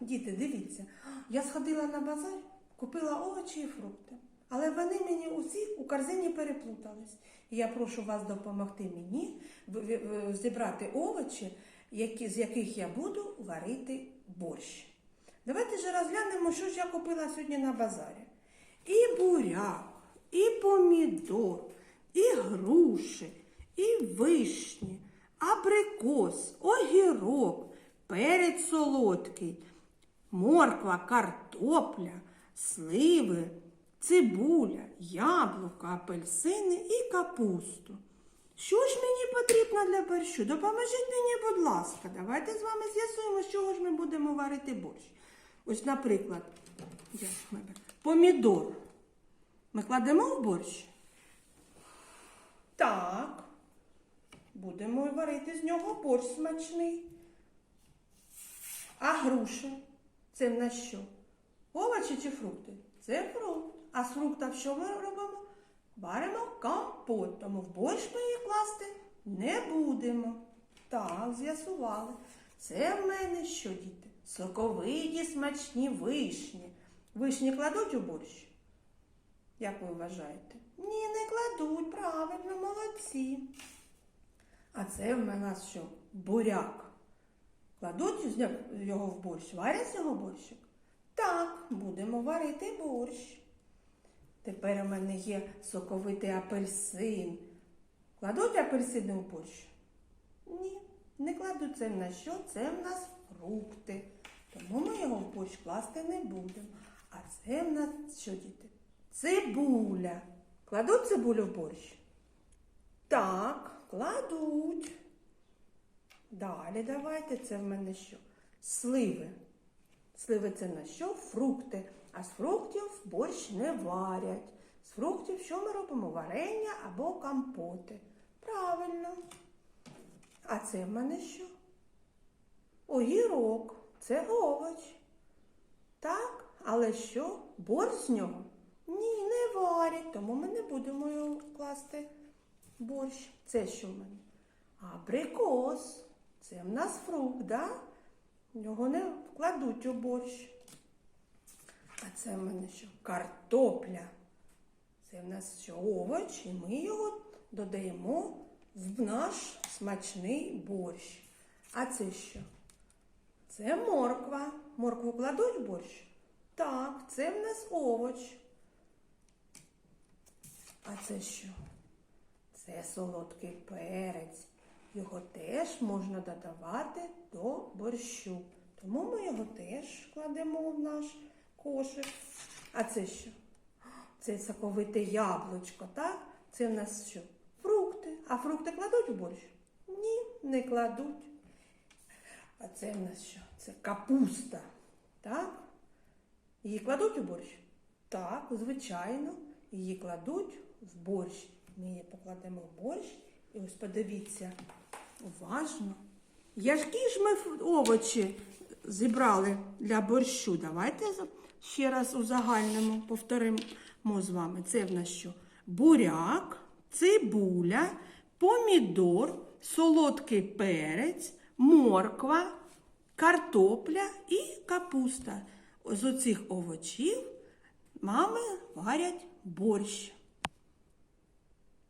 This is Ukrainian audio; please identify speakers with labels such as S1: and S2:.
S1: діти, дивіться, я сходила на базар, купила овочі і фрукти. Але вони мені усі у корзині переплутались. І я прошу вас допомогти мені зібрати овочі, які, з яких я буду варити борщ. Давайте ж розглянемо, що ж я купила сьогодні на базарі. І буряк, і помідор, і груші, і вишні, абрикос, огірок, перець солодкий, морква, картопля, сливи, цибуля, яблука, апельсини і капусту. Що ж мені потрібно для борщу? Допоможіть мені, будь ласка. Давайте з вами з'ясуємо, з чого ж ми будемо варити борщ. Ось, наприклад, помідор. Ми кладемо в борщ? Так. Будемо варити з нього борщ смачний. А груші? Це в нас що? Овочі чи фрукти? Це фрукт. А з фруктів що ми робимо? Варимо компот, тому в борщ ми її класти не будемо. Так, з'ясували. Це в мене що, діти? Соковиті смачні вишні. Вишні кладуть у борщ? Як ви вважаєте? Ні, не кладуть, правильно, молодці. А це в мене що? Буряк. Кладуть його в борщ, варять з нього борщик? Так, будемо варити борщ. Тепер у мене є соковитий апельсин. Кладуть апельсини у борщ? Ні, не кладуть це в нас що? Це в нас фрукти. Тому ми його в борщ класти не будемо. А це в нас що, діти? Цибуля. Кладуть цибулю в борщ? Так, кладуть. Далі давайте, це в мене що? Сливи. Сливи це на що? Фрукти. А з фруктів борщ не варять. З фруктів що ми робимо? Варення або компоти. Правильно. А це в мене що? Огірок. Це овоч. Так, але що? Борщ з нього? Ні, не варять, тому ми не будемо його класти борщ. Це що в мене? Абрикос. Це в нас фрукт, да? Його не вкладуть у борщ. А це в мене що? Картопля. Це в нас що овоч, і ми його додаємо в наш смачний борщ. А це що? Це морква. Моркву кладуть в борщ? Так, це в нас овоч. А це що? Це солодкий перець. Його теж можна додавати до борщу. Тому ми його теж кладемо в наш кошик. А це що? Це соковите яблучко, так? Це в нас що? Фрукти. А фрукти кладуть у борщ? Ні, не кладуть. А це в нас що? Це капуста. Так? Її кладуть у борщ? Так, звичайно. Її кладуть в борщ. Ми її покладемо в борщ. І ось подивіться уважно. Які ж ми овочі зібрали для борщу? Давайте ще раз у загальному повторимо з вами. Це в нас що? Буряк, цибуля, помідор, солодкий перець, морква, картопля і капуста. З оцих овочів мами варять борщ.